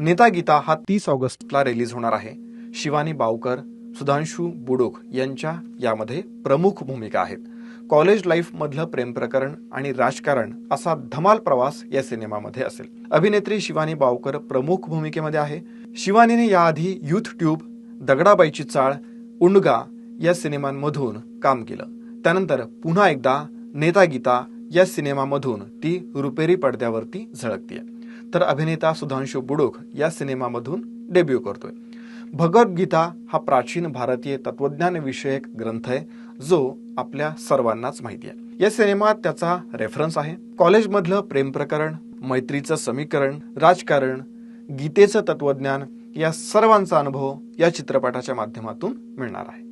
नेता गीता हा तीस ऑगस्टला रिलीज होणार आहे. शिवानी बावकर सुधांशू बुडोक यांच्या यामध्ये प्रमुख भूमिका आहेत. कॉलेज लाईफ मधलं प्रेम प्रकरण आणि राजकारण असा धमाल प्रवास या सिनेमामध्ये असेल. अभिनेत्री शिवानी बावकर प्रमुख भूमिकेमध्ये आहे. शिवानीने याआधी युथ ट्यूब दगडाबाईची चाळ उंडगा या सिनेमांमधून काम केलं. त्यानंतर पुन्हा एकदा नेता गीता या सिनेमामधून ती रुपेरी पडद्यावरती झळकतीय. तर अभिनेता सुधांशू बुडोक या सिनेमामधून डेब्यू करतोय. भगवद्गीता हा प्राचीन भारतीय तत्वज्ञान विषयक ग्रंथ आहे जो आपल्या सर्वांनाच माहिती आहे. या सिनेमात त्याचा रेफरन्स आहे. कॉलेजमधलं प्रेम प्रकरण मैत्रीचं समीकरण राजकारण गीतेचं तत्वज्ञान या सर्वांचा अनुभव या चित्रपटाच्या माध्यमातून मिळणार आहे.